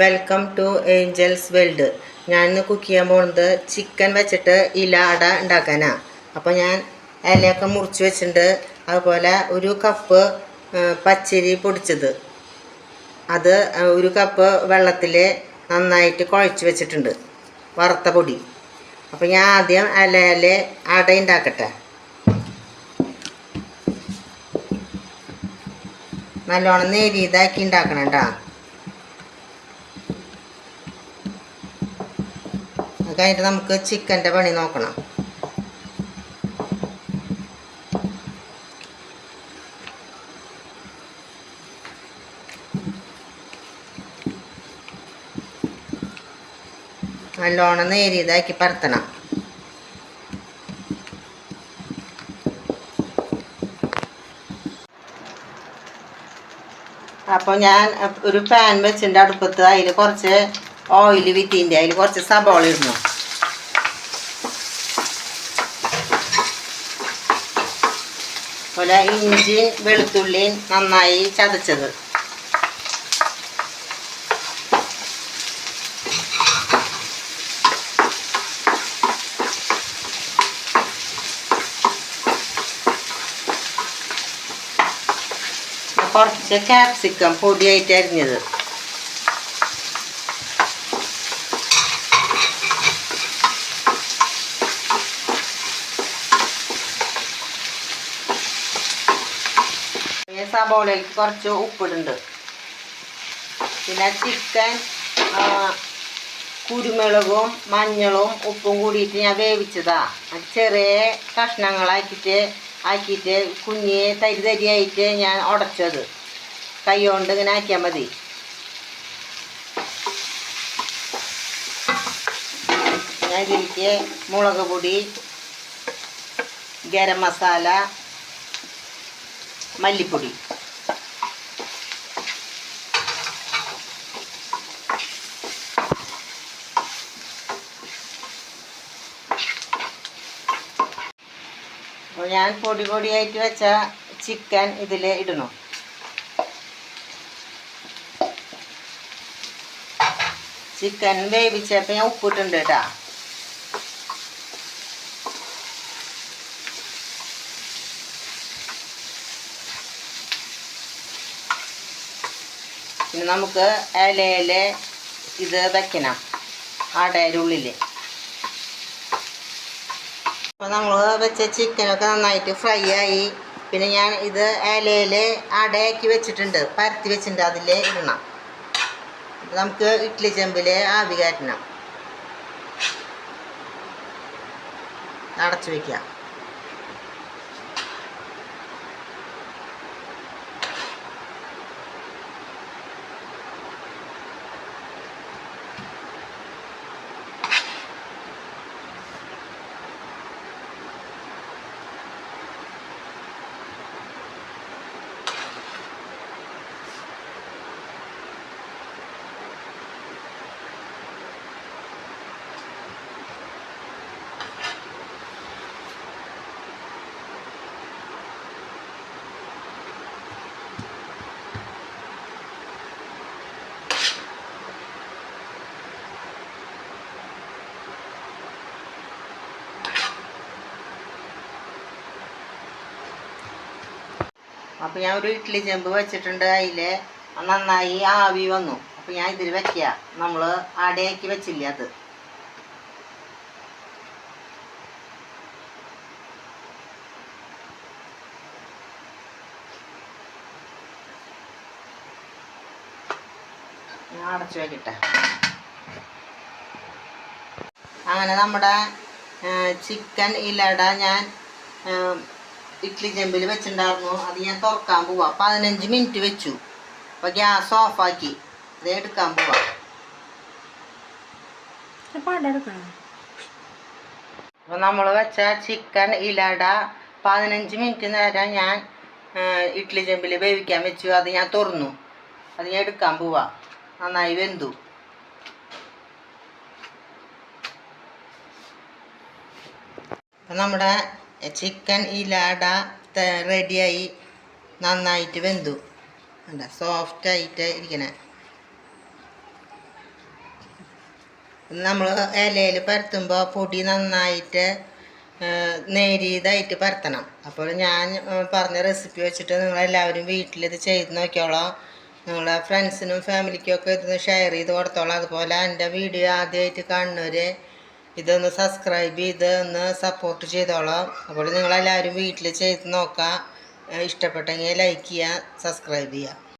Welcome to angels world ഞാൻ ഇന്ന് cook ചെയ്യാൻ പോകുന്നത് ചിക്കൻ വെച്ചിട്ട് ഇല അട ഉണ്ടാക്കാനാണ് അപ്പോൾ ഞാൻ ഇലയൊക്കെ മുറിച്ച് വെച്ചിട്ടുണ്ട്. അതുപോലെ ഒരു കപ്പ് പച്ചരി പൊടിച്ചത്. അത് ഒരു കപ്പ് വെള്ളത്തിൽ നന്നായിട്ട് കുഴച്ച് വെച്ചിട്ടുണ്ട്. വറുത്ത പൊടി. അപ്പോൾ ഞാൻ ആദ്യം ഇലയിൽ അട ഉണ്ടാക്കട്ടെ. നല്ലോണം നേരിയതാക്കി ഉണ്ടാക്കണം കേട്ടോ കഴിഞ്ഞിട്ട് നമുക്ക് ചിക്കന്റെ പണി നോക്കണം. നല്ലോണം നേരിയതാക്കി പരത്തണം. അപ്പോൾ ഞാൻ ഒരു പാൻ വെച്ചിട്ടുണ്ട് അടുപ്പത്ത്. അതിൽ കുറച്ച് ഓയിൽ വിറ്റിന്റെ അതിൽ കുറച്ച് സബോള ഇരുന്നു അതുപോലെ ഇഞ്ചി വെളുത്തുള്ളി നന്നായി ചതച്ചത് കുറച്ച് ക്യാപ്സിക്കം പൊടിയായിട്ട് അരിഞ്ഞത് പിന്നെ കുറച്ച് ഉപ്പിടുന്നുണ്ട്. പിന്നെ ചിക്കൻ കുരുമുളകും മഞ്ഞളും ഉപ്പും കൂടിയിട്ട് ഞാൻ വേവിച്ചതാ. ചെറിയ കഷ്ണങ്ങളാക്കിയിട്ട് ആക്കിയിട്ട് കുഞ്ഞ് തരി തരിയായിട്ട് ഞാൻ ഉടച്ചത്. കൈ കൊണ്ട് ഇങ്ങനെ ആക്കിയാൽ മതി. ഞാൻ ഇതിലേക്ക് മുളക് പൊടി ഗരം മസാല മല്ലിപ്പൊടി. അപ്പോൾ ഞാൻ പൊടി പൊടിയായിട്ട് വെച്ച ചിക്കൻ ഇതിൽ ഇടണം? ചിക്കൻ വേവിച്ചപ്പോൾ ഞാൻ ഉപ്പിട്ടുണ്ട് കേട്ടാ. പിന്നെ നമുക്ക് ഇലയിൽ ഇത് വെക്കണം. ഉള്ളിൽ അപ്പോൾ നമ്മൾ വെച്ച ചിക്കനൊക്കെ നന്നായിട്ട് ഫ്രൈ ആയി. പിന്നെ ഞാൻ ഇത് ഇലയിൽ അടയാക്കി വെച്ചിട്ടുണ്ട്. പരത്തി വെച്ചിട്ടുണ്ട്. അതിൽ ഇടണം. നമുക്ക് ഇഡ്ഡലി ചെമ്പിൽ ആവി കയറ്റണം. അടച്ചു വയ്ക്കാം അപ്പോൾ ഞാൻ ഒരു ഇഡ്ഡലി ചെമ്പ് വെച്ചിട്ടുണ്ട് അതിൽ നന്നായി ആവി വന്നു. അപ്പോൾ ഞാൻ ഇതിൽ വെക്കുക നമ്മൾ അടയാക്കി വെച്ചില്ല അത്? അടച്ചു വയ്ക്കട്ടെ അങ്ങനെ നമ്മുടെ ചിക്കൻ ഇലട ഞാൻ ഇഡ്ഡലി ചെമ്പിൽ വെച്ചിട്ടുണ്ടായിരുന്നു അത് ഞാൻ തുറക്കാൻ പോവാം. പതിനഞ്ച് മിനിറ്റ് വെച്ചു. അപ്പോൾ ഗ്യാസ് ഓഫാക്കി അത് എടുക്കാൻ പോവാം. അപ്പോൾ നമ്മൾ വെച്ച ചിക്കൻ ഇലട പതിനഞ്ച് മിനിറ്റ് നേരം ഞാൻ ഇഡ്ലി ഇഡ്ഡലി ചെമ്പിൽ വേവിക്കാൻ വെച്ചു. അത് ഞാൻ തുറന്നു. അത് ഞാൻ എടുക്കാൻ പോവാം. നന്നായി വെന്തു. അപ്പം നമ്മുടെ ചിക്കൻ ഇലാട റെഡിയായി നന്നായിട്ട് വെന്തു. കണ്ട? സോഫ്റ്റായിട്ട് ഇരിക്കണേ. നമ്മൾ ഇലയിൽ പരത്തുമ്പോൾ പൊടി നന്നായിട്ട് നേരിയതായിട്ട് പരത്തണം. അപ്പോൾ ഞാൻ പറഞ്ഞ റെസിപ്പി വെച്ചിട്ട് നിങ്ങളെല്ലാവരും വീട്ടിലിത് ചെയ്ത് നോക്കിയോളാം. നിങ്ങളെ ഫ്രണ്ട്സിനും ഫാമിലിക്കും ഒക്കെ ഇതൊന്ന് ഷെയർ ചെയ്ത് കൊടുത്തോളാം. അതുപോലെ എന്റെ വീഡിയോ ആദ്യമായിട്ട് കാണുന്നവർ ഇതൊന്ന് സബ്സ്ക്രൈബ് ചെയ്ത് ഒന്ന് സപ്പോർട്ട് ചെയ്തോളാം. അപ്പോൾ നിങ്ങളെല്ലാവരും വീട്ടിൽ ചെയ്ത് നോക്കാം. ഇഷ്ടപ്പെട്ടെങ്കിൽ ലൈക്ക് ചെയ്യുക സബ്സ്ക്രൈബ് ചെയ്യുക